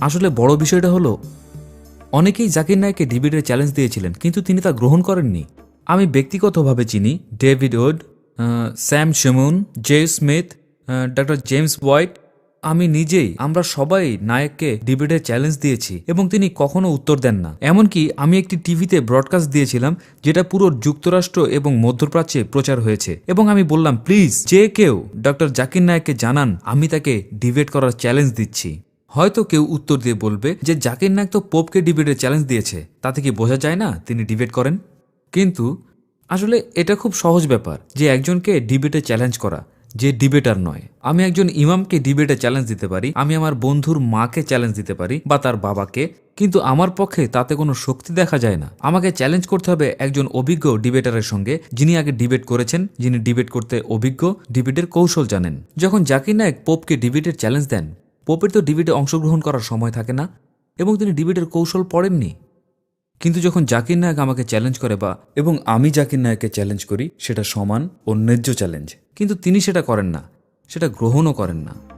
আসলে বড় বিষয়টা হলো, অনেকেই জাকির নায়ককে ডিবেটের চ্যালেঞ্জ দিয়েছিলেন, কিন্তু তিনি তা গ্রহণ করেননি। আমি ব্যক্তিগতভাবে চিনি David Wood Sam Shamoun, Jay Smith doctor James White. আমি নিজেই, আমরা সবাই নায়ককে ডিবেটের চ্যালেঞ্জ দিয়েছি এবং তিনি কখনো উত্তর দেন না। এমনকি আমি একটি টিভিতে ব্রডকাস্ট দিয়েছিলাম, যেটা পুরো যুক্তরাষ্ট্র এবং মধ্যপ্রাচ্যে প্রচার হয়েছে। এবং আমি বললাম, প্লিজ, যে কেউ ডক্টর জাকির নায়ককে জানান, আমি তাকে ডিবেট করার চ্যালেঞ্জ দিচ্ছি। হয়তো কেউ উত্তর দিয়ে বলবে যে জাকির নায়ক তো পোপকে ডিবেটের চ্যালেঞ্জ দিয়েছে, তাতে কি বোঝা যায় না তিনি ডিবেট করেন? কিন্তু আসলে এটা খুব সহজ ব্যাপার যে একজনকে ডিবেটে চ্যালেঞ্জ করা, যে ডিবেটার নয়। আমি একজন ইমামকে ডিবেটে চ্যালেঞ্জ দিতে পারি, আমি আমার বন্ধুর মাকে চ্যালেঞ্জ দিতে পারি বা তার বাবাকে, কিন্তু আমার পক্ষে তাতে কোনো শক্তি দেখা যায় না। আমাকে চ্যালেঞ্জ করতে হবে একজন অভিজ্ঞ ডিবেটারের সঙ্গে, যিনি আগে ডিবেট করেছেন, যিনি ডিবেট করতে অভিজ্ঞ, ডিবেটের কৌশল জানেন। যখন জাকির নায়ক পোপকে ডিবেটের চ্যালেঞ্জ দেন পোপের তো ডিবেটে অংশগ্রহণ করার সময় থাকে না এবং তিনি ডিবেটের কৌশল পড়েননি। কিন্তু যখন জাকির নায়ক আমাকে চ্যালেঞ্জ করে বা এবং আমি জাকির নায়ককে চ্যালেঞ্জ করি, সেটা সমান ও ন্যায্য চ্যালেঞ্জ কিন্তু তিনি সেটা করেন না, সেটা গ্রহণও করেন না।